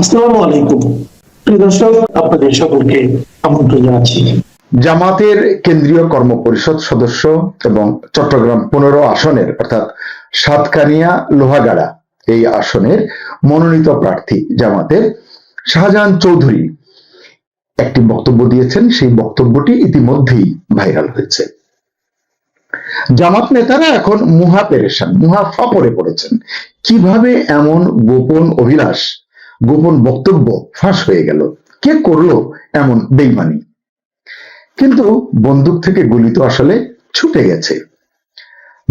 আসসালামু আলাইকুম। প্রিয় দর্শক, আপনাদের সকলকে আমন্ত্রণ জানাচ্ছি। জামাতের কেন্দ্রীয় কর্ম পরিষদ সদস্য এবং চট্টগ্রাম পনেরো আসনের, অর্থাৎ সাতকানিয়া লোহাগাড়া, এই আসনের মনোনীত প্রার্থী জামাতের শাহজাহান চৌধুরী। একটি বক্তব্য দিয়েছেন, সেই বক্তব্যটি ইতিমধ্যেই ভাইরাল হয়েছে। জামাত নেতারা এখন মুহা পেরেশান, মুহা ফাপড়ে পড়েছেন। কীভাবে এমন গোপন অভিলাষ গোপন বক্তব্য ফাঁস হয়ে গেল। কে করল এমন বেইমানি? কিন্তু বন্দুক থেকে গুলি তো আসলে ছুটে গেছে।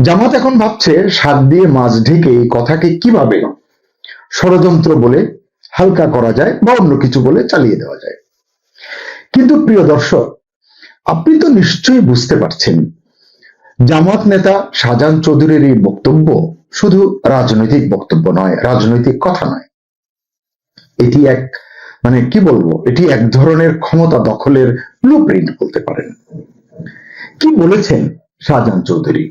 জামাত এখন ভাবছে শাক দিয়ে মাছ ঢেকে এই কথাকে কীভাবে ষড়যন্ত্র বলে হালকা করা যায় বা অন্য কিছু বলে চালিয়ে দেওয়া যায়? কিন্তু প্রিয় দর্শক, আপনি তো নিশ্চয়ই বুঝতে পারছেন, জামাত নেতা শাহজাহান চৌধুরীর এই বক্তব্য শুধু রাজনৈতিক বক্তব্য নয়, রাজনৈতিক কথা নয়। এটি এক মানে কি বলব, এটি এক ধরনের ক্ষমতা দখলের ব্লু প্রিন্ট বলতে পারেন। কি বলেছেন শাহজাহান চৌধুরী?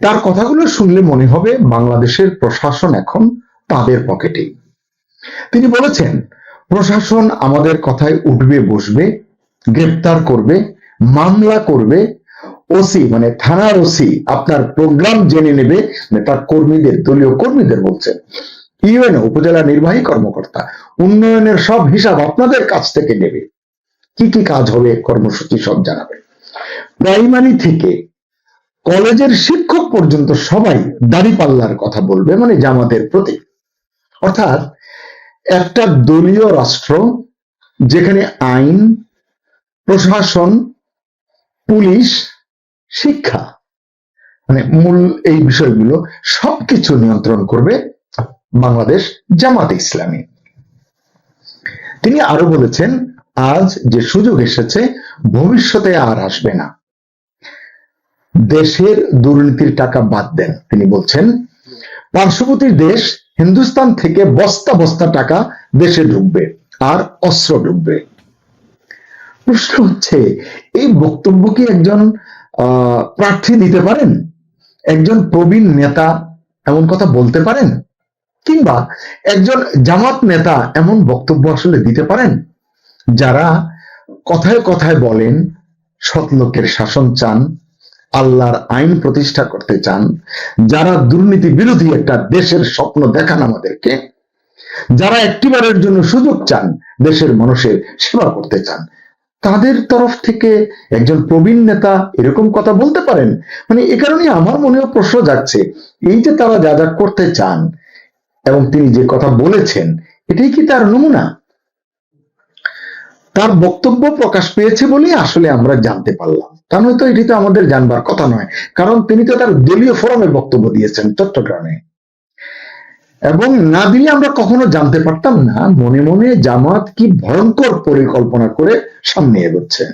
তার কথাগুলো শুনলে মনে হবে বাংলাদেশের প্রশাসন এখন তাদের পকেটে। তিনি বলেছেন, প্রশাসন আমাদের কথায় উঠবে, বসবে, গ্রেপ্তার করবে, মামলা করবে, ওসি মানে থানার ওসি আপনার প্রোগ্রাম জেনে নেবে মানে তার কর্মীদের, দলীয় কর্মীদের বলছেন ইউএনও উপজেলা নির্বাহী কর্মকর্তা, উন্নয়নের সব হিসাব আপনাদের কাছ থেকে নেবে। কি কি কাজ হবে, কর্মসূচি সব জানাবে। প্রাইমারি থেকে কলেজের শিক্ষক পর্যন্ত সবাই দাড়িপাল্লার কথা বলবে মানে জামাতের প্রতি। অর্থাৎ একটা দলীয় রাষ্ট্র, যেখানে আইন, প্রশাসন, পুলিশ, শিক্ষা মানে মূল এই বিষয়গুলো সবকিছু নিয়ন্ত্রণ করবে। বাংলাদেশ জামাতে ইসলামী। তিনি আরও বলেছেন, আজ যে সুযোগ এসেছে, ভবিষ্যতে আর আসবে না। দেশের দুর্নীতির টাকা বাদ দেন, তিনি বলছেন। পার্শ্ববর্তী দেশ হিন্দুস্তান থেকে বস্তা বস্তা টাকা দেশে ঢুকবে, আর অস্ত্র ঢুকবে। প্রশ্ন হচ্ছে, এই বক্তব্য কি একজন প্রার্থী দিতে পারেন? একজন প্রবীণ নেতা এমন কথা বলতে পারেন? কিংবা একজন জামাত নেতা এমন বক্তব্য আসলে দিতে পারেন? যারা কথায় কথায় বলেন, সৎ লোকের শাসন চান, আল্লাহর আইন প্রতিষ্ঠা করতে চান, যারা দুর্নীতি বিরোধী একটা দেশের স্বপ্ন দেখান আমাদেরকে, যারা একটিবারের জন্য সুযোগ চান, দেশের মানুষের সেবা করতে চান, তাদের তরফ থেকে একজন প্রবীণ নেতা এরকম কথা বলতে পারেন? মানে এ কারণে আমার মনেও প্রশ্ন যাচ্ছে এই যে তারা যা যা করতে চান এবং তিনি যে কথা বলেছেন, এটাই কি তার নমুনা? তার বক্তব্য প্রকাশ পেয়েছে বলেই আসলে আমরা জানতে পারলাম। তা নয়তো এটি তো আমাদের জানবার কথা নয়। কারণ তিনি তো তার দলীয় ফোরামে বক্তব্য দিয়েছেন চট্টগ্রামে। এবং না দিলে আমরা কখনো জানতে পারতাম না, মনে মনে জামাত কি ভয়ঙ্কর পরিকল্পনা করে সামনে এগোচ্ছে।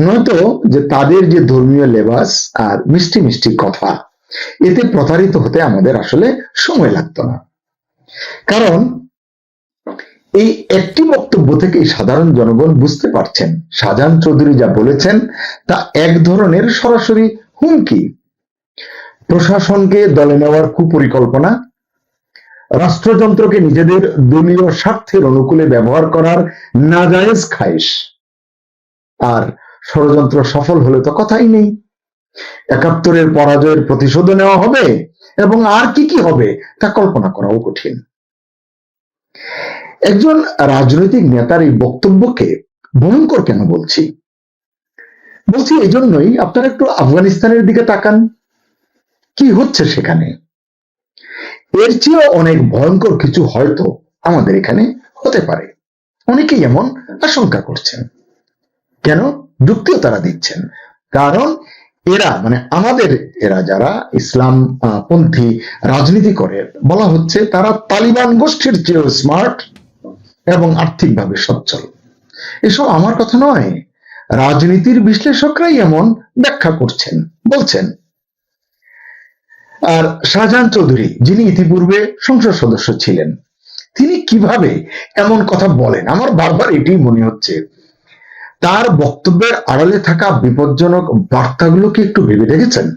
নয়তো যে তাদের যে ধর্মীয় লেবাস আর মিষ্টি মিষ্টি কথা এতে প্রতারিত হতে আমাদের আসলে সময় লাগতো না। কারণ এই একটি বক্তব্য থেকে সাধারণ জনগণ বুঝতে পারছেন, শাহজাহান চৌধুরী যা বলেছেন, তা এক ধরনের সরাসরি হুমকি। প্রশাসনকে দলে নেওয়ার কুপরিকল্পনা, রাষ্ট্রযন্ত্রকে নিজেদের দলীয় স্বার্থের অনুকূলে ব্যবহার করার নাজায়েজ খায়েশ। আর ষড়যন্ত্র সফল হলে তো কথাই নেই। একাত্তরের পরাজয়ের প্রতিশোধ নেওয়া হবে এবং আর কি কি হবে তা কল্পনা করাও কঠিন। একজন রাজনৈতিক নেতার এই বক্তব্যকে ভয়ঙ্কর কেন বলছি? বলছি এই জন্যই আপনারা একটু আফগানিস্তানের দিকে তাকান। কি হচ্ছে সেখানে? এর চেয়েও অনেক ভয়ঙ্কর কিছু হয়তো আমাদের এখানে হতে পারে। অনেকেই এমন আশঙ্কা করছেন। কেন? যুক্তিও তারা দিচ্ছেন। কারণ এরা মানে আমাদের এরা যারা ইসলাম পন্থী রাজনীতি করে, বলা হচ্ছে তারা তালিবান গোষ্ঠীর চেয়েও স্মার্ট এবং আর্থিকভাবে সচ্ছল। এসব আমার কথা নয়। রাজনীতির বিশ্লেষকরাই এমন ব্যাখ্যা করছেন, বলছেন। আর শাহজাহান চৌধুরী, যিনি ইতিপূর্বে সংসদ সদস্য ছিলেন, তিনি কীভাবে এমন কথা বলেন? আমার বারবার এটাই মনে হচ্ছে। তার বক্তব্যের আড়ালে থাকা বিপজ্জনক বার্তাগুলো কি একটু ভেবে দেখেছেন?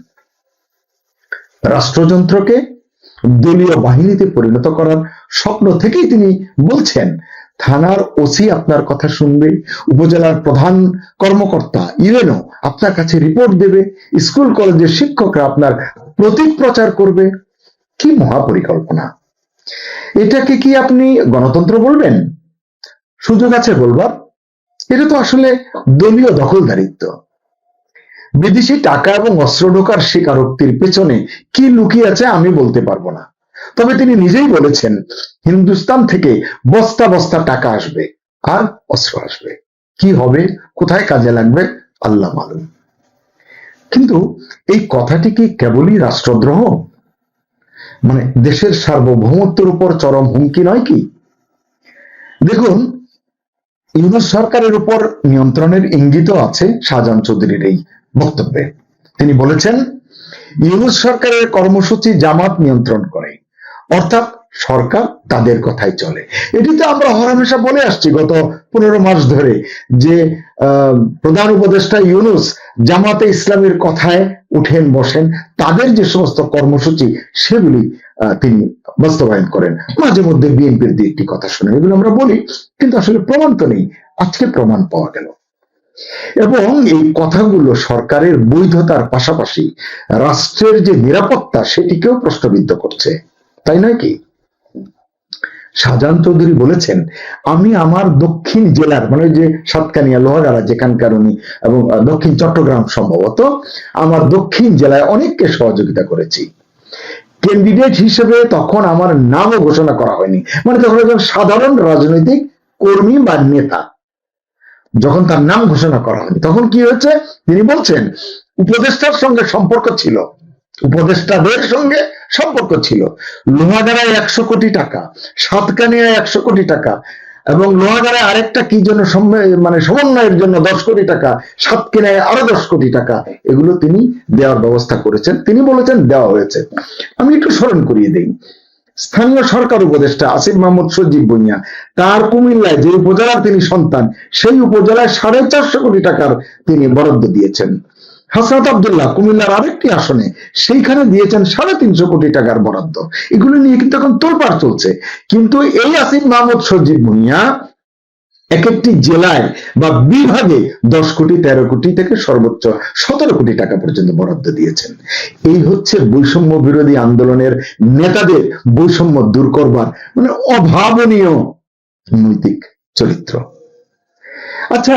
রাষ্ট্রযন্ত্রকে দলীয় বাহিনীতে পরিণত করার স্বপ্ন থেকেই তিনি বলছেন, থানার ওসি আপনার কথা শুনবে, উপজেলার প্রধান কর্মকর্তা ইউএনও আপনার কাছে রিপোর্ট দেবে, স্কুল কলেজের শিক্ষকরা আপনার প্রতীক প্রচার করবে। কি মহাপরিকল্পনা। এটাকে কি আপনি গণতন্ত্র বলবেন? সুযোগ আছে বলবার? এটা তো আসলে দলীয় দখলদারিত্ব। বিদেশি টাকা এবং অস্ত্র ঢোকার স্বীকারোক্তির পেছনে কি লুকিয়ে আছে আমি বলতে পারব না। তবে তিনি নিজেই বলেছেন, হিন্দুস্তান থেকে বস্তা বস্তা টাকা আসবে আর অস্ত্র আসবে। কি হবে, কোথায় কাজে লাগবে, আল্লাহ মালুম। কিন্তু এই কথাটি কি কেবলই রাষ্ট্রদ্রোহ? মানে দেশের সার্বভৌমত্বের উপর চরম হুমকি নয় কি? দেখুন ইউনুস সরকারের উপর নিয়ন্ত্রণের ইঙ্গিতও আছে শাহজাহান চৌধুরীর এই বক্তব্যে। তিনি বলেছেন, ইউনুস সরকারের কর্মসূচি জামাত নিয়ন্ত্রণ করে, অর্থাৎ সরকার তাদের কথাই চলে। এটি তো আমরা হরহামেশা বলে আসছি গত পনেরো মাস ধরে যে প্রধান উপদেষ্টা ইউনুস জামাতে ইসলামের কথায় উঠেন, বসেন, তাদের যে সমস্ত কর্মসূচি সেগুলি তিনি বাস্তবায়ন করেন। মাঝে মধ্যে বিএনপির দিয়ে একটি কথা শোনেন এগুলো আমরা বলি, কিন্তু আসলে প্রমাণ তো নেই। আজকে প্রমাণ পাওয়া গেল। এবং এই কথাগুলো সরকারের বৈধতার পাশাপাশি রাষ্ট্রের যে নিরাপত্তা, সেটিকেও প্রশ্নবিদ্ধ করছে। তাই নয় কি? শাহজাহান চৌধুরী বলেছেন, আমি আমার দক্ষিণ জেলার মানে যে সাতকানিয়া, লোহাগাড়া, যেখানকার উনি, এবং দক্ষিণ চট্টগ্রাম সম্ভবত, আমার দক্ষিণ জেলায় অনেককে সহযোগিতা করেছি। ক্যান্ডিডেট হিসেবে তখন আমার নামও ঘোষণা করা হয়নি। মানে তখন একজন সাধারণ রাজনৈতিক কর্মী বা নেতা যখন তার নাম ঘোষণা করা হয়নি, তখন কি হয়েছে? তিনি বলছেন, উপদেষ্টার সঙ্গে সম্পর্ক ছিল। উপদেষ্টাদের সঙ্গে সম্পর্ক ছিল। লোহাগাড়ায় একশো কোটি টাকা, সাতকানিয়ায় একশো কোটি টাকা এবং লোহাগাড়ায় আরেকটা কি জন্য মানে সমন্বয়ের জন্য দশ কোটি টাকা সাতকানিয়ায় আরও দশ কোটি টাকা, এগুলো তিনি দেওয়ার ব্যবস্থা করেছেন। তিনি বলেছেন, দেওয়া হয়েছে। আমি একটু স্মরণ করিয়ে দিই। স্থানীয় সরকার উপদেষ্টা আসিফ মাহমুদ সজীব ভুইয়া তার কুমিল্লায় যে উপজেলার তিনি সন্তান, সেই উপজেলায় সাড়ে চারশো কোটি টাকার তিনি বরাদ্দ দিয়েছেন। হাসরাত আবদুল্লাহ কুমিল্লার আরেকটি আসনে, সেইখানে দিয়েছেন সাড়ে তিনশো কোটি টাকার বরাদ্দ। এগুলো নিয়ে কিন্তু এখন তোলপাড় চলছে। কিন্তু এই আসিফ মাহমুদ সজীব ভুইয়া এক একটি জেলায় বা বিভাগে দশ কোটি, তেরো কোটি থেকে সর্বোচ্চ সতেরো কোটি টাকা পর্যন্ত বরাদ্দ দিয়েছেন। এই হচ্ছে বৈষম্য বিরোধী আন্দোলনের নেতাদের বৈষম্য দূর করবার মানে অভাবনীয় নৈতিক চরিত্র। আচ্ছা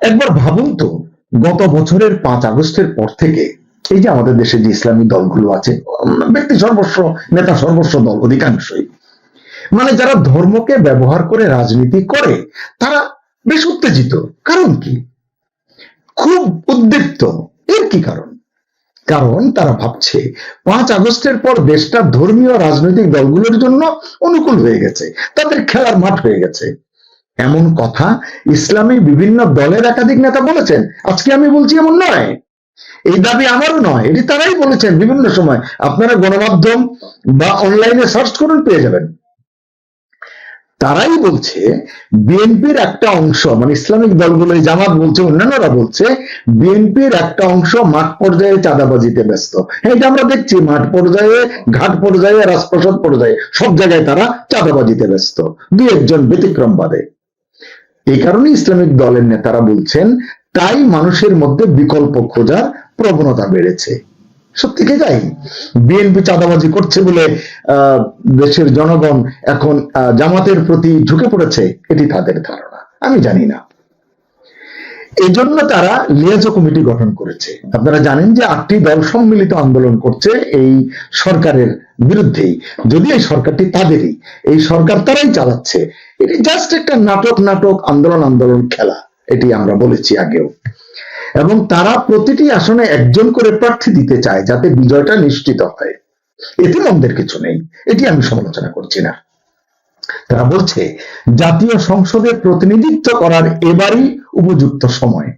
একবার ভাবুন তো গত বছরের পাঁচ আগস্টের পর থেকে এই যে আমাদের দেশে যে ইসলামী দলগুলো আছে ব্যক্তি সর্বস্ব, নেতা সর্বস্ব দল অধিকাংশই। মানে যারা ধর্মকে ব্যবহার করে রাজনীতি করে, তারা বেশ উত্তেজিত। কারণ কি? খুব উদ্দীপ্ত। এর কি কারণ? কারণ তারা ভাবছে, পাঁচ আগস্টের পর দেশটা ধর্মীয় রাজনৈতিক দলগুলোর জন্য অনুকূল হয়ে গেছে। তাদের খেলার মাঠ হয়ে গেছে। এমন কথা ইসলামী বিভিন্ন দলের একাধিক নেতা বলেছেন। আজকে আমি বলছি এমন নয়। এই দাবি আমারও নয় এটি তারাই বলেছেন বিভিন্ন সময়। আপনারা গণমাধ্যম বা অনলাইনে সার্চ করুন পেয়ে যাবেন। তারাই বলছে বিএনপির একটা অংশ মানে ইসলামিক দলগুলো জামাত বলছে অন্যান্যরা বলছে বিএনপির একটা অংশ মাঠ পর্যায়ে চাঁদাবাজিতে ব্যস্ত। হ্যাঁ, এটা আমরা দেখছি মাঠ পর্যায়ে ঘাট পর্যায়ে রাজপ্রসাদ পর্যায়ে সব জায়গায় তারা চাঁদাবাজিতে ব্যস্ত। দুই একজন ব্যতিক্রম বাদে এই কারণে ইসলামিক দলের নেতারা বলছেন, তাই মানুষের মধ্যে বিকল্প খোঁজার প্রবণতা বেড়েছে। সত্যি কি তাই? বিএনপি চাঁদাবাজি করছে বলে দেশের জনগণ এখন জামাতের প্রতি ঝুঁকে পড়েছে, এটি তাদের ধারণা। আমি জানি না। এই জন্য তারা লিয়াজো কমিটি গঠন করেছে। আপনারা জানেন যে আটটি দল সম্মিলিত আন্দোলন করছে এই সরকারের বিরুদ্ধেই। যদি এই সরকারটি তাদেরই, এই সরকার তারাই চালাচ্ছে। এটি জাস্ট একটা নাটক নাটক, আন্দোলন আন্দোলন খেলা, এটি আমরা বলেছি আগেও। এবং তারা প্রতিটি আসনে একজন করে প্রার্থী দিতে চায় যাতে বিজয়টা নিশ্চিত হয়। এতে মন্দের কিছু নেই, এটি আমি সমালোচনা করছি না। তারা বলছে, জাতীয় সংসদে প্রতিনিধিত্ব করার এবারই উপযুক্ত সময়।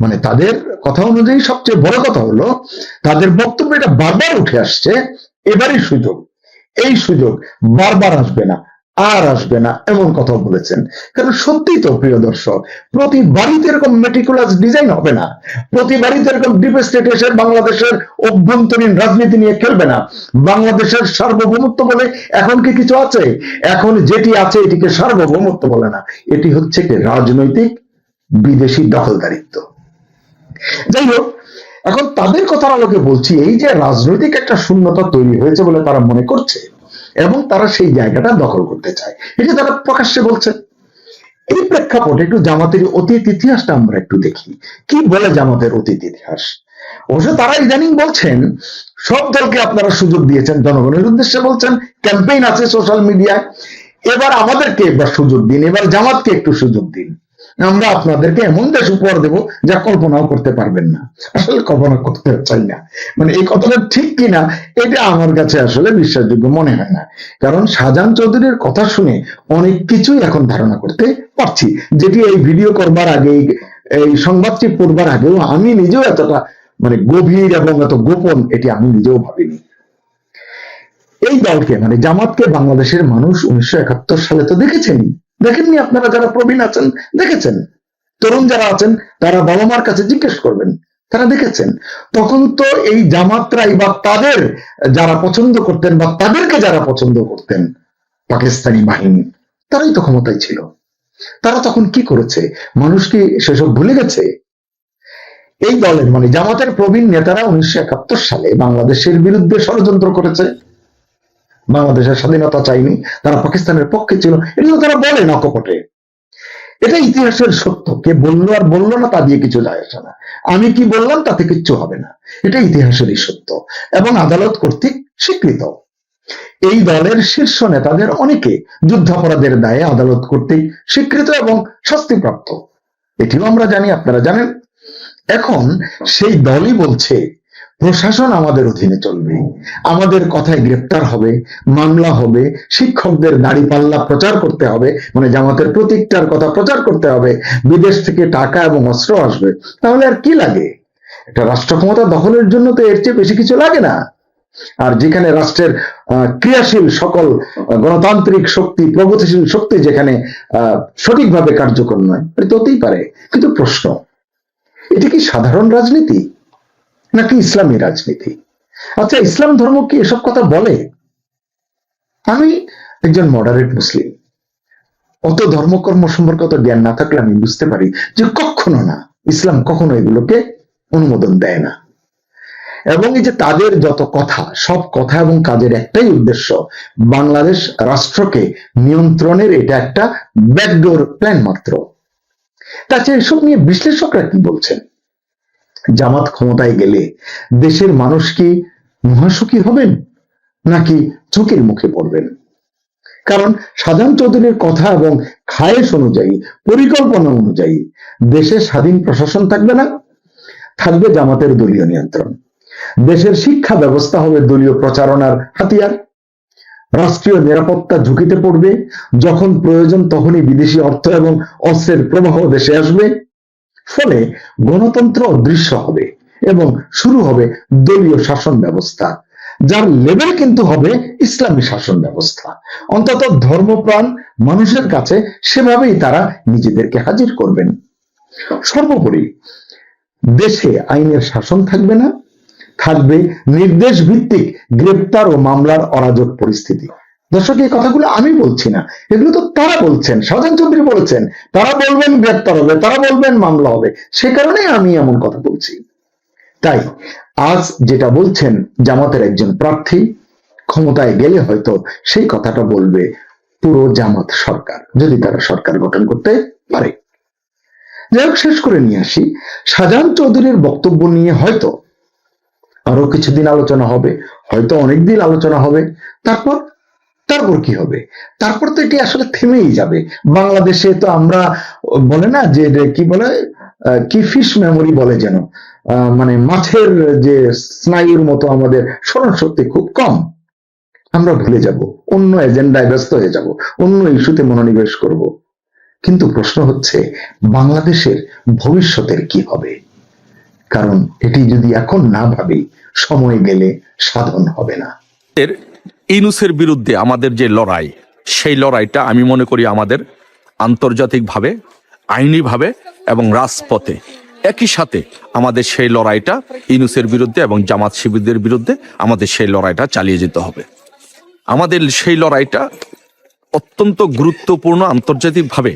মানে তাদের কথা অনুযায়ী সবচেয়ে বড় কথা হলো, তাদের বক্তব্য এটা বারবার উঠে আসছে, এবারই সুযোগ। এই সুযোগ বারবার আসবে না। আর আসবে না, এমন কথা বলেছেন। কারণ সত্যিই তো, প্রিয় দর্শক, প্রতি বাড়িতে এরকম মেটিকুলাস ডিজাইন হবে না। প্রতি বাড়িতে এরকম ডিপ স্টেট এসে বাংলাদেশের অভ্যন্তরীণ রাজনীতি নিয়ে খেলবে না। বাংলাদেশের সার্বভৌমত্ব বলে এখন কি কিছু আছে? এখন যেটি আছে, এটিকে সার্বভৌমত্ব বলে না। এটি হচ্ছে কি রাজনৈতিক বিদেশি দখলদারিত্ব। যাই হোক, এখন তাদের কথার আলোকে বলছি, এই যে রাজনৈতিক একটা শূন্যতা তৈরি হয়েছে বলে তারা মনে করছে এবং তারা সেই জায়গাটা দখল করতে চায়। এটা তারা প্রকাশ্যে বলছে। এই প্রেক্ষাপটে একটু জামাতের অতীত ইতিহাসটা আমরা একটু দেখি। কি বলে জামাতের অতীত ইতিহাস? অবশ্য তারা ইদানিং বলছেন, সব দলকে আপনারা সুযোগ দিয়েছেন, জনগণের উদ্দেশ্যে বলছেন ক্যাম্পেইন আছে সোশ্যাল মিডিয়ায় এবার আমাদেরকে এবার সুযোগ দিন, এবার জামাতকে একটু সুযোগ দিন। আমরা আপনাদেরকে এমন দেশ উপহার দেব যা কল্পনাও করতে পারবেন না। আসলে কল্পনা করতে চাই না। মানে এই কথাটা ঠিক কিনা, এটা আমার কাছে আসলে বিশ্বাসযোগ্য মনে হয় না। কারণ শাহজাহান চৌধুরীর কথা শুনে অনেক কিছুই এখন ধারণা করতে পারছি। যেটি এই ভিডিও করবার আগে, এই- সংবাদটি পড়বার আগেও আমি নিজেও এতটা মানে গভীর এবং এত গোপন, এটি আমি নিজেও ভাবিনি। এই দলকে মানে জামাতকে বাংলাদেশের মানুষ উনিশশো একাত্তর সালে তো দেখেছেনই। দেখেননি আপনারা যারা প্রবীণ আছেন? দেখেছেন। তরুণ যারা আছেন, তারা বাবা মার কাছে জিজ্ঞেস করবেন। তারা দেখেছেন। তখন তো এই জামাতরাই বা তাদের যারা পছন্দ করতেন বা তাদেরকে যারা পছন্দ করতেন, পাকিস্তানি বাহিনী, তারাই তো ক্ষমতায় ছিল। তারা তখন কি করেছে? মানুষ কি সেসব ভুলে গেছে? এই দলের মানে জামাতের প্রবীণ নেতারা উনিশশো একাত্তর সালে বাংলাদেশের বিরুদ্ধে ষড়যন্ত্র করেছে। বাংলাদেশের স্বাধীনতা চাইনি তারা পাকিস্তানের পক্ষে ছিল এগুলো তারা বলেন অকপটে এটা ইতিহাসের সত্য, কে বলল আর বলল না তা দিয়ে কিছু যায় আসে না। আমি কি বললাম তাতে কিচ্ছু হবে না। এটা ইতিহাসেরই সত্য এবং আদালত কর্তৃক স্বীকৃত। এই দলের শীর্ষ নেতাদের অনেকে যুদ্ধাপরাধের দায়ে আদালত কর্তৃক স্বীকৃত এবং শাস্তিপ্রাপ্ত। এটিও আমরা জানি, আপনারা জানেন। এখন সেই দলই বলছে প্রশাসন আমাদের অধীনে চলবে। আমাদের কথায় গ্রেপ্তার হবে, মামলা হবে, শিক্ষকদের দাড়ি পাল্লা প্রচার করতে হবে মানে জামাতের প্রতীকটার কথা প্রচার করতে হবে, বিদেশ থেকে টাকা এবং অস্ত্র আসবে। তাহলে আর কি লাগে? এটা রাষ্ট্র ক্ষমতা দখলের জন্য তো এর চেয়ে বেশি কিছু লাগে না। আর যেখানে রাষ্ট্রের ক্রিয়াশীল সকল গণতান্ত্রিক শক্তি, প্রগতিশীল শক্তি যেখানে সঠিকভাবে কার্যকর নয়, এটা হতেই পারে। কিন্তু প্রশ্ন, এটা কি সাধারণ রাজনীতি? নাকি ইসলামী রাজনীতি? আচ্ছা ইসলাম ধর্ম কি এসব কথা বলে? আমি একজন মডারেট মুসলিম। অত ধর্মকর্ম সম্পর্কে অত জ্ঞান না থাকলে আমি বুঝতে পারি যে কখনো না ইসলাম কখনো এগুলোকে অনুমোদন দেয় না। এবং এই যে তাদের যত কথা, সব কথা এবং কাজের একটাই উদ্দেশ্য বাংলাদেশ রাষ্ট্রকে নিয়ন্ত্রণের এটা একটা ব্যাকডোর প্ল্যান মাত্র। তাছাড়া এসব নিয়ে বিশ্লেষকরা কি বলছেন? জামাত ক্ষমতায় গেলে দেশের মানুষ কি মহাসুখী হবেন? নাকি ঝুঁকির মুখে পড়বেন? কারণ সাজান চৌধুরীর কথা এবং খায়েশ অনুযায়ী, পরিকল্পনা অনুযায়ী দেশের স্বাধীন প্রশাসন থাকবে না? থাকবে জামাতের দলীয় নিয়ন্ত্রণ। দেশের শিক্ষা ব্যবস্থা হবে দলীয় প্রচারণার হাতিয়ার। রাষ্ট্রীয় নিরাপত্তা ঝুঁকিতে পড়বে। যখন প্রয়োজন তখনই বিদেশি অর্থ এবং অস্ত্রের প্রবাহ দেশে আসবে। ফলে গণতন্ত্র অদৃশ্য হবে এবং শুরু হবে দলীয় শাসন ব্যবস্থা, যার লেভেল কিন্তু হবে ইসলামী শাসন ব্যবস্থা। অন্তত ধর্মপ্রাণ মানুষের কাছে সেভাবেই তারা নিজেদেরকে হাজির করবেন। সর্বোপরি, দেশে আইনের শাসন থাকবে না, থাকবে নির্দেশ ভিত্তিক গ্রেপ্তার ও মামলার অরাজক পরিস্থিতি। দর্শক, এই কথাগুলো আমি বলছি না। এগুলো তো তারা বলছেন, শাহজাহান চৌধুরী বলেছেন, তারা বলবেন গ্রেপ্তার হবে, তারা বলবেন মামলা হবে। সে কারণে আমি এমন কথা বলছি। তাই, আজ যেটা বলছেন জামাতের একজন প্রার্থী, ক্ষমতায় গেলে হয়তো সেই কথাটা বলবে পুরো জামাত সরকার, যদি তারা সরকার গঠন করতে পারে। যাই হোক, শেষ করে নিয়ে আসি। শাহজাহান চৌধুরীর বক্তব্য নিয়ে হয়তো আরও কিছুদিন আলোচনা হবে, হয়তো অনেকদিন আলোচনা হবে, তারপর তারপর কি হবে? তারপর তো এটি আসলে থেমেই যাবে। বাংলাদেশে তো আমরা, বলে না যে কি বলে কি ফিশ মেমোরি বলে যেন মানে মাছের যে স্নায়ুর মতো আমাদের স্মরণ শক্তি খুব কম। আমরা ভুলে যাব, অন্য এজেন্ডায় ব্যস্ত হয়ে যাব, অন্য ইস্যুতে মনোনিবেশ করব। কিন্তু প্রশ্ন হচ্ছে, বাংলাদেশের ভবিষ্যতের কি হবে? কারণ এটি যদি এখন না ভাবি, সময় গেলে সাধন হবে না। ইনুসের বিরুদ্ধে আমাদের যে লড়াই, সেই লড়াইটা আমি মনে করি আমাদের আন্তর্জাতিকভাবে, আইনিভাবে এবং রাজপথে একই সাথে আমাদের সেই লড়াইটা ইনুসের বিরুদ্ধে এবং জামাত শিবিরদের বিরুদ্ধে আমাদের সেই লড়াইটা চালিয়ে যেতে হবে। আমাদের সেই লড়াইটা অত্যন্ত গুরুত্বপূর্ণ আন্তর্জাতিকভাবে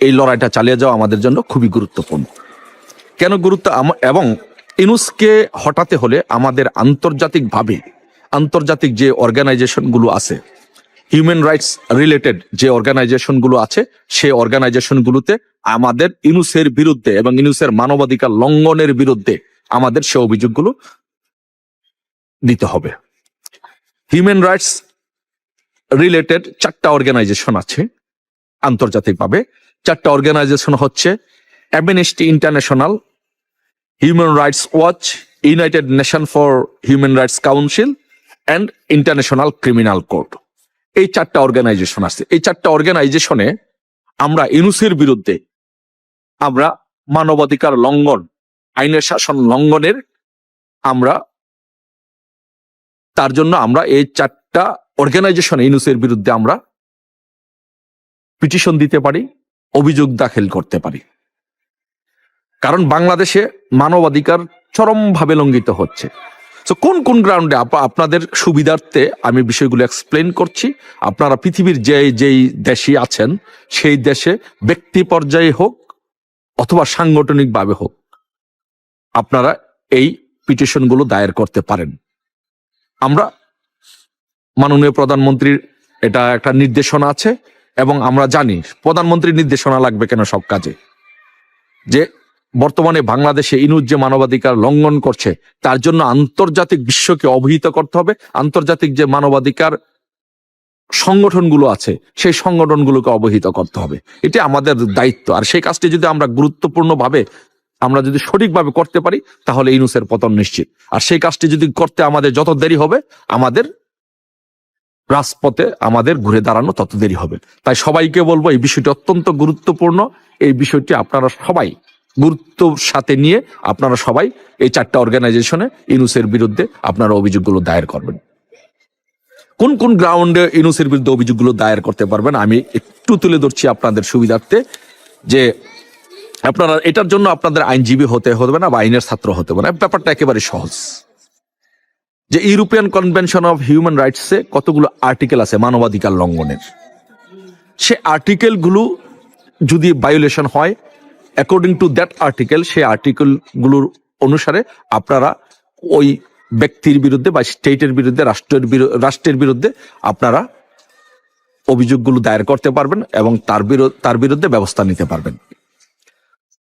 এই লড়াইটা চালিয়ে যাওয়া আমাদের জন্য খুবই গুরুত্বপূর্ণ। কেন গুরুত্ব এবং ইনুসকে হটাতে হলে আমাদের আন্তর্জাতিকভাবে আন্তর্জাতিক যে অর্গানাইজেশনগুলো আছে, হিউম্যান রাইটস রিলেটেড যে অর্গানাইজেশনগুলো আছে, সেই অর্গানাইজেশনগুলোতে আমাদের ইনুসের বিরুদ্ধে এবং ইনুসের মানবাধিকার লঙ্ঘনের বিরুদ্ধে আমাদের সে অভিযোগগুলো দিতে হবে। হিউম্যান রাইটস রিলেটেড চারটা অর্গানাইজেশন আছে আন্তর্জাতিকভাবে। চারটা অর্গানাইজেশন হচ্ছে Amnesty International, Human Rights Watch, United Nation for Human Rights Council and International Criminal Court এই চারটা অর্গানাইজেশন আছে। এই চারটা অর্গানাইজেশনে আমরা ইনুসের বিরুদ্ধে আমরা মানবাধিকার লঙ্ঘন, আইনের শাসন লঙ্ঘনের আমরা তার জন্য আমরা এই চারটা অর্গানাইজেশন ইনুসের বিরুদ্ধে আমরা পিটিশন দিতে পারি, অভিযোগ দাখিল করতে পারি। কারণ বাংলাদেশে মানবাধিকার চরমভাবে লঙ্ঘিত হচ্ছে। তো কোন কোন গ্রাউন্ডে আপনাদের সুবিধার্থে আমি বিষয়গুলো এক্সপ্লেন করছি? আপনারা পৃথিবীর যে যেই দেশে আছেন, সেই দেশে ব্যক্তি পর্যায়ে হোক অথবা সাংগঠনিকভাবে হোক, আপনারা এই পিটিশনগুলো দায়ের করতে পারেন। আমরা মাননীয় প্রধানমন্ত্রীর এটা একটা নির্দেশনা আছে এবং আমরা জানি, প্রধানমন্ত্রীর নির্দেশনা লাগবে কেন সব কাজে? যে বর্তমানে বাংলাদেশে ইনুজ যে মানবাধিকার লঙ্ঘন করছে, তার জন্য আন্তর্জাতিক বিশ্বকে অবহিত করতে হবে। আন্তর্জাতিক যে মানবাধিকার সংগঠনগুলো আছে, সেই সংগঠনগুলোকে অবহিত করতে হবে। এটি আমাদের দায়িত্ব। আর সেই কাজটি যদি আমরা গুরুত্বপূর্ণভাবে, আমরা যদি সঠিকভাবে করতে পারি, তাহলে ইনুসের পতন নিশ্চিত। আর সেই কাজটি যদি করতে আমাদের যত দেরি হবে, আমাদের রাজপথে আমাদের ঘুরে দাঁড়ানো তত দেরি হবে। তাই সবাইকে বলব, এই বিষয়টি অত্যন্ত গুরুত্বপূর্ণ। এই বিষয়টি আপনারা সবাই গুরুত্ব সাথে নিয়ে আপনারা সবাই এই চারটা অর্গানাইজেশনে ইনুসের বিরুদ্ধে আপনারা অভিযোগগুলো দায়ের করবেন। কোন কোন গ্রাউন্ডে ইনুসের বিরুদ্ধে অভিযোগগুলো দায়ের করতে পারবেন, আমি একটু তুলে ধরছি আপনাদের সুবিধার্থে যে আপনারা, এটার জন্য আপনাদের আইনজীবী হতে হবে না বা আইনের ছাত্র হতে হবে না। ব্যাপারটা একেবারে সহজ। যে ইউরোপিয়ান কনভেনশন অফ হিউম্যান রাইটসে কতগুলো আর্টিকেল আছে মানবাধিকার লঙ্ঘনের? সে আর্টিকেলগুলো যদি ভায়োলেশন হয় অ্যাকর্ডিং টু দ্যাট আর্টিকেল সেই আর্টিকেলগুলোর অনুসারে আপনারা ওই ব্যক্তির বিরুদ্ধে বা স্টেটের বিরুদ্ধে, রাষ্ট্রের রাষ্ট্রের বিরুদ্ধে আপনারা অভিযোগগুলো দায়ের করতে পারবেন এবং তার তার বিরুদ্ধে ব্যবস্থা নিতে পারবেন।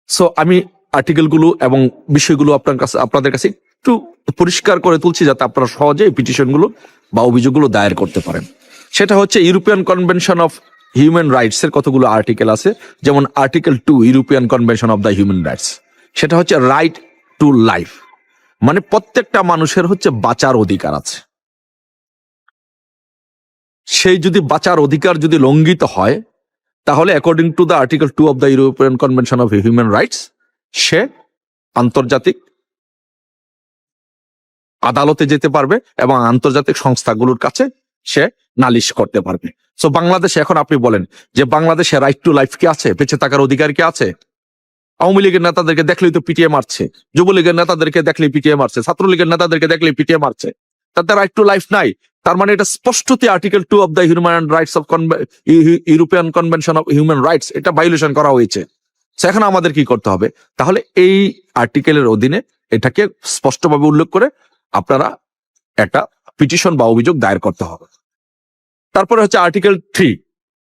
সো আমি আর্টিকেলগুলো এবং বিষয়গুলো আপনার কাছে, আপনাদের কাছে একটু পরিষ্কার করে তুলছি যাতে আপনারা সহজে পিটিশনগুলো বা অভিযোগগুলো দায়ের করতে পারেন। সেটা হচ্ছে European Convention of Human Rights এর কতগুলো আর্টিকেল আছে? যেমন article two European Convention of the Human Rights সেটা হচ্ছে রাইট টু লাইফ মানে প্রত্যেকটা মানুষের হচ্ছে বাঁচার অধিকার আছে। সেই যদি বাঁচার অধিকার যদি লঙ্ঘিত হয়, তাহলে according to the article two of the European Convention of Human Rights সে আন্তর্জাতিক আদালতে যেতে পারবে এবং আন্তর্জাতিক সংস্থাগুলোর কাছে সে নালিশ করতে পারবে। সো বাংলাদেশে এখন আপনি বলেন যে বাংলাদেশে রাইট টু লাইফ কি আছে? বেঁচে থাকার অধিকার কি আছে? আওয়ামী লীগের নেতাদেরকে দেখলেই তো পিটিএ মারছে। যুবলীগের নেতাদেরকে দেখলেই পিটিএ মারছে। ছাত্রলীগের নেতাদেরকে দেখলেই পিটিএ মারছে। তাতে রাইট টু লাইফ নাই। তার মানে এটা স্পষ্টতই article two of the Human Rights of European Convention of Human Rights এটা ভাইলেশন করা হয়েছে। এখন আমাদের কি করতে হবে? তাহলে এই আর্টিকেলের অধীনে এটাকে স্পষ্টভাবে উল্লেখ করে আপনারা একটা পিটিশন বা অভিযোগ দায়ের করতে হবে। তারপরে হচ্ছে article three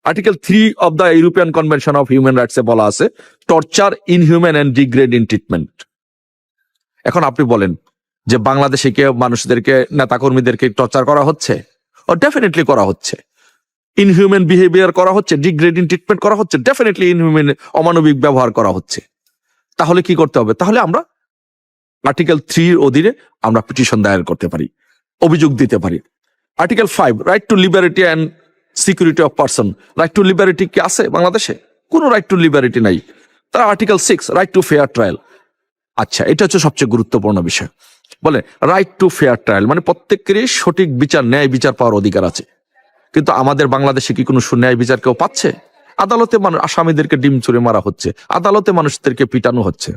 article three of the European Convention of Human Rights এ বলা আছে torture inhuman and degrading treatment এখন আপনি বলেন যে বাংলাদেশে কে মানুষদেরকে, নেতাকর্মীদেরকে টর্চার করা হচ্ছে? ও ডেফিনেটলি করা হচ্ছে। ইনহিউম্যান বিহেভিয়ার করা হচ্ছে ডিগ্রেডিং ট্রিটমেন্ট করা হচ্ছে ডেফিনেটলি ইনহিউম্যান অমানবিক ব্যবহার করা হচ্ছে। তাহলে কি করতে হবে? তাহলে আমরা আর্টিকেল থ্রির অধীনে আমরা পিটিশন দায়ের করতে পারি, অভিযোগ দিতে পারি। Article five right to liberty and security of person right to liberty কি আছে বাংলাদেশে? কোনো রাইট টু লিবারিটি নাই। তারা article six right to fair trial আচ্ছা এটা হচ্ছে সবচেয়ে গুরুত্বপূর্ণ বিষয়। বলে রাইট টু ফেয়ার ট্রায়াল মানে প্রত্যেকেরই সঠিক বিচার, ন্যায় বিচার পাওয়ার অধিকার আছে। কিন্তু আমাদের বাংলাদেশে কি কোনো ন্যায় বিচার কেউ পাচ্ছে? আদালতে মানুষ আসামিদেরকে ডিম চুরে মারা হচ্ছে। আদালতে মানুষদেরকে পিটানো হচ্ছে।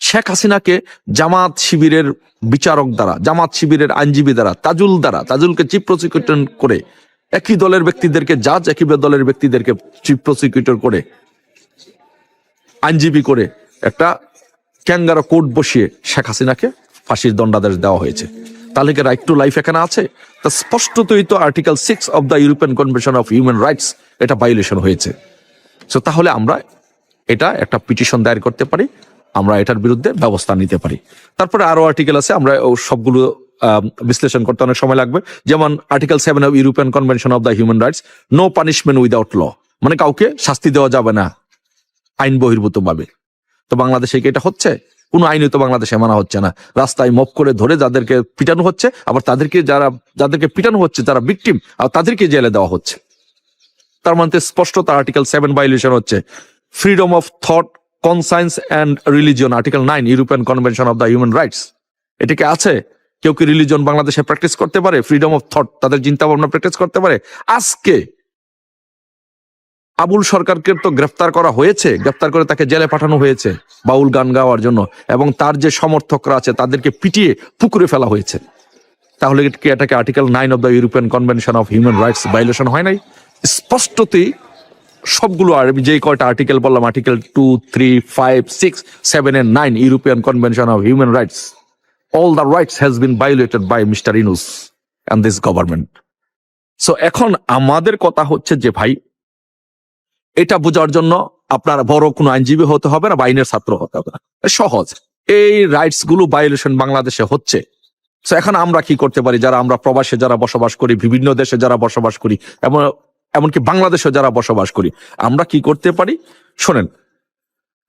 শেখ হাসিনাকে জামাত শিবিরের বিচারক দ্বারা, জামাত শিবিরের আইনজীবী দ্বারা, তাজুল দ্বারা, তাজুলকে চিফ প্রসিকিউটর করে, একই দলের ব্যক্তিদেরকে জাজ একই দলের ব্যক্তিদেরকে চিফ প্রসিকিউটর করে, আইনজীবী করে একটা ক্যাঙ্গারো কোর্ট বসিয়ে শেখ হাসিনাকে ফাঁসির দণ্ডাদেশ দেওয়া হয়েছে। তাহলে কি রাইট টু লাইফ এখানে আছে। তা স্পষ্টতই তো article six of the European Convention of Human Rights এটা ভাইলেশন হয়েছে। তাহলে আমরা এটা একটা পিটিশন দায়ের করতে পারি। আমরা এটার বিরুদ্ধে ব্যবস্থা নিতে পারি। তারপরে আরও আর্টিকেল আছে, আমরা সবগুলো বিশ্লেষণ করতে অনেক সময় লাগবে। যেমন article seven of European Convention of the Human Rights no punishment without law মানে কাউকে শাস্তি দেওয়া যাবে না আইন বহির্ভূত ভাবে তো বাংলাদেশে কি এটা হচ্ছে? কোনো আইনে তো বাংলাদেশে মানা হচ্ছে না। রাস্তায় মপ করে ধরে যাদেরকে পিটানো হচ্ছে, আবার তাদেরকে যারা, যাদেরকে পিটানো হচ্ছে, যারা ভিকটিম আর তাদেরকে জেলে দেওয়া হচ্ছে। তার মধ্যে স্পষ্ট তার আর্টিকেল সেভেন ভাইলেশন হচ্ছে। Freedom of thought conscience and religion article nine European Convention of the Human Rights এটিকে আছে, কেউ কি রিলিজন বাংলাদেশে প্র্যাকটিস করতে পারে? ফ্রিডম অফ থট তাদের চিন্তা ভাবনা প্র্যাকটিস করতে পারে? আজকে আবুল সরকারকে তো গ্রেফতার করা হয়েছে, গ্রেফতার করে তাকে জেলে পাঠানো হয়েছে, বাউল গান গাওয়ার জন্য, এবং তার যে সমর্থকরা আছে, তাদেরকে পিটিয়ে পুকুরে ফেলা হয়েছে। তাহলে কি এটাকে article nine of the European Convention of Human Rights violation হয় নাই? স্পষ্টতই সবগুলো আর যে কয়টা আর্টিকেল বললাম article two three five six seven and nine European Convention of Human Rights all the rights has been violated by mister Inus and this government so এখন আমাদের কথা হচ্ছে যে ভাই, এটা বোঝার জন্য আপনার বড় কোনো আইনজীবী হতে হবে না বাইনের ছাত্র হতে হবে না। সহজ। এই রাইটসগুলো ভায়োলেশন বাংলাদেশে হচ্ছে। তো এখন আমরা কি করতে পারি? যারা আমরা প্রবাসে যারা বসবাস করি, বিভিন্ন দেশে যারা বসবাস করি, এমন এমনকি বাংলাদেশে যারা বসবাস করি, আমরা কি করতে পারি? শোনেন,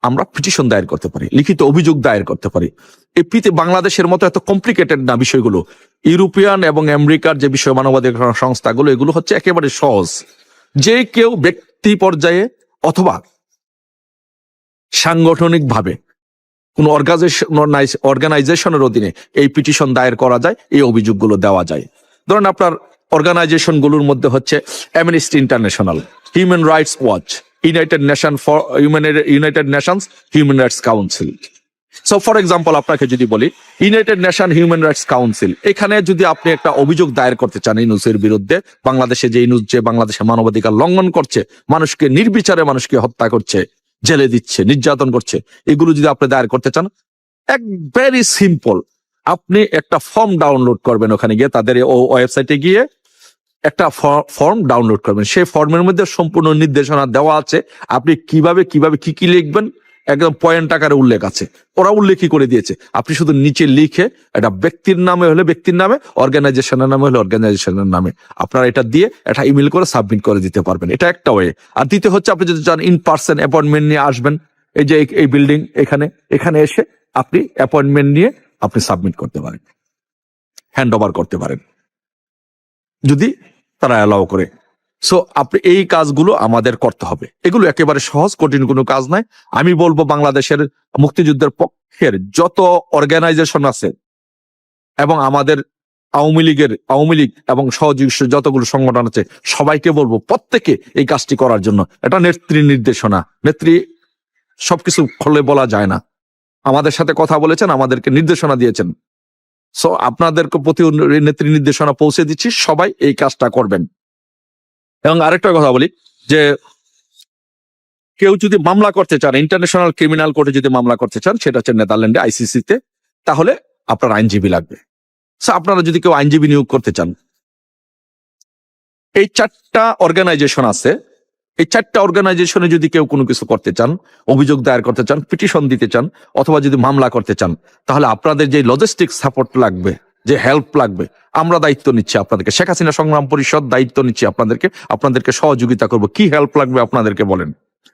আমরা পিটিশন দায়ের করতে পারি, লিখিত অভিযোগ দায়ের করতে পারি। এই বাংলাদেশের মতো এত কমপ্লিকেটেড না বিষয়গুলো। ইউরোপিয়ান এবং আমেরিকার যে বিষয় মানবাধিকার সংস্থাগুলো, এগুলো হচ্ছে একেবারে সহজ। যে কেউ ব্যক্তি পর্যায়ে অথবা সাংগঠনিক ভাবে কোন অর্গানাইজেশনের অধীনে এই পিটিশন দায়ের করা যায়, এই অভিযোগগুলো দেওয়া যায়। ধরেন আপনার অর্গানাইজেশনগুলোর মধ্যে হচ্ছে Amnesty International Human Rights Watch United Nation for Human United Nations Human Rights Council so for example আপনাকে যদি বলি United Nation Human Rights Council এখানে যদি আপনি একটা অভিযোগ দায়ের করতে চান ইনুসের বিরুদ্ধে, বাংলাদেশে যে ইনুস, যে বাংলাদেশে মানবাধিকার লঙ্ঘন করছে, মানুষকে নির্বিচারে মানুষকে হত্যা করছে, জেলে দিচ্ছে, নির্যাতন করছে, এগুলো যদি আপনি দায়ের করতে চান, এক ভেরি সিম্পল আপনি একটা ফর্ম ডাউনলোড করবেন ওখানে গিয়ে, তাদের ওয়েবসাইটে গিয়ে একটা ফর্ম ডাউনলোড করবেন। সেই ফর্মের মধ্যে সম্পূর্ণ নির্দেশনা দেওয়া আছে। আপনি কীভাবে কীভাবে কি কি লিখবেন, একদম পয়েন্ট আকারে উল্লেখ আছে। ওরা উল্লেখই করে দিয়েছে। আপনি শুধু নিচে লিখে এটা ব্যক্তির নামে হলে ব্যক্তির নামে অর্গানাইজেশনের নামে হলে অর্গানাইজেশনের নামে। আপনারা এটা দিয়ে এটা ইমেল করে সাবমিট করে দিতে পারবেন। এটা একটা ওয়ে আর দ্বিতীয় হচ্ছে, আপনি যদি চান ইন পার্সন অ্যাপয়েন্টমেন্ট নিয়ে আসবেন, এই যে এই বিল্ডিং এখানে এখানে এসে আপনি অ্যাপয়েন্টমেন্ট নিয়ে আপনি সাবমিট করতে পারেন। হ্যান্ড ওভার করতে পারেন। যদি তারা অ্যালাউ করে। সো আপনি এই কাজগুলো আমাদের করতে হবে। এগুলো একেবারে সহজ, কঠিন কোনো কাজ নাই আমি বলব বাংলাদেশের মুক্তিযুদ্ধের পক্ষের যত অর্গানাইজেশন আছে এবং আমাদের আওয়ামী লীগের, আওয়ামী লীগ এবং সহযোগী যতগুলো সংগঠন আছে, সবাইকে বলব প্রত্যেকে এই কাজটি করার জন্য। এটা নেত্রী নির্দেশনা। নেত্রী সবকিছু খুলে বলা যায় না। আমাদের সাথে কথা বলেছেন, আমাদেরকে নির্দেশনা দিয়েছেন। সো আপনাদেরকে প্রতি নেত্রী নির্দেশনা পৌঁছে দিচ্ছি, সবাই এই কাজটা করবেন। এবং আরেকটা কথা বলি, যে কেউ যদি মামলা করতে চান ইন্টারন্যাশনাল ক্রিমিনাল কোর্টে যদি মামলা করতে চান, সেটা হচ্ছে নেদারল্যান্ডে আইসিসিতে তাহলে আপনার আইনজীবী লাগবে। আপনারা যদি কেউ আইনজীবী নিয়োগ করতে চান, এই চারটা অর্গানাইজেশন আছে এই চারটা অর্গানাইজেশনে যদি কেউ কোনো কিছু করতে চান, অভিযোগ দায়ের করতে চান পিটিশন দিতে চান, অথবা যদি মামলা করতে চান, তাহলে আপনাদের যে লজিস্টিক সাপোর্ট লাগবে, যে হেল্প লাগবে, আমরা দায়িত্ব নিচ্ছি আপনাদেরকে। শেখ হাসিনা সংগ্রাম পরিষদ দায়িত্ব নিচ্ছি আপনাদেরকে। আপনাদেরকে সহযোগিতা করব। কি হেল্প লাগবে আপনাদেরকে বলেন?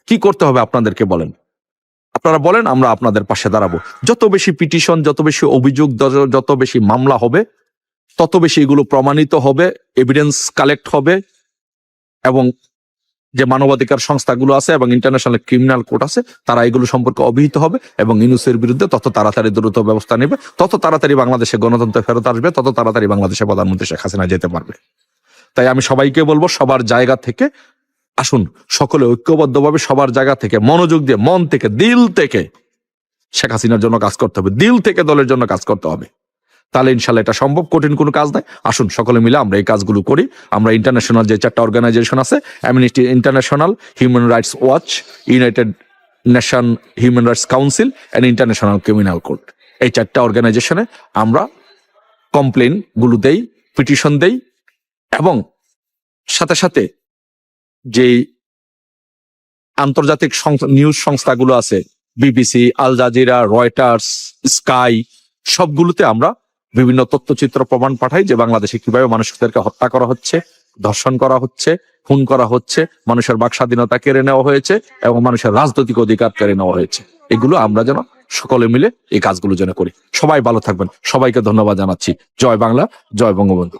কি করতে হবে আপনাদেরকে বলেন? আপনারা বলেন, আমরা আপনাদের পাশে দাঁড়াবো। যত বেশি পিটিশন যত বেশি অভিযোগ, যত বেশি মামলা হবে, তত বেশি এগুলো প্রমাণিত হবে এভিডেন্স কালেক্ট হবে, এবং যে মানবাধিকার সংস্থাগুলো আছে এবং ইন্টারন্যাশনাল ক্রিমিনাল কোর্ট আছে, তারা এগুলো সম্পর্কে অবহিত হবে এবং ইনুসের বিরুদ্ধে তত তাড়াতাড়ি দ্রুত ব্যবস্থা নেবে, তত তাড়াতাড়ি বাংলাদেশে গণতন্ত্র ফেরত আসবে, তত তাড়াতাড়ি বাংলাদেশে প্রধানমন্ত্রী শেখ হাসিনা যেতে পারবে। তাই আমি সবাইকে বলব, সবার জায়গা থেকে আসুন, সকলে ঐক্যবদ্ধভাবে সবার জায়গা থেকে, মনোযোগ দিয়ে, মন থেকে, দিল থেকে শেখ হাসিনার জন্য কাজ করতে হবে, দিল থেকে দলের জন্য কাজ করতে হবে। তাহলে ইনশাল্লাহ এটা সম্ভব, কঠিন কোনো কাজ নাই। আসুন, সকলে মিলে আমরা এই কাজগুলো করি। আমরা ইন্টারন্যাশনাল যে চারটা অর্গানাইজেশন আছে Amnesty International Human Rights Watch United Nation Human Rights Council and International Criminal Court এই চারটা অর্গানাইজেশনে আমরা কমপ্লেনগুলো দেই পিটিশন দেই এবং সাথে সাথে যেই আন্তর্জাতিক নিউজ সংস্থাগুলো আছে BBC Al Jazeera Reuters Sky সবগুলোতে আমরা বিভিন্ন তথ্যচিত্র প্রমাণ পাঠাই যে বাংলাদেশে কীভাবে মানুষদেরকে হত্যা করা হচ্ছে, ধর্ষণ করা হচ্ছে, খুন করা হচ্ছে, মানুষের বাক স্বাধীনতা কেড়ে নেওয়া হয়েছে এবং মানুষের রাজনৈতিক অধিকার কেড়ে নেওয়া হয়েছে। এগুলো আমরা যেন সকলে মিলে এই কাজগুলো যেন করি। সবাই ভালো থাকবেন। সবাইকে ধন্যবাদ জানাচ্ছি। জয় বাংলা, জয় বঙ্গবন্ধু।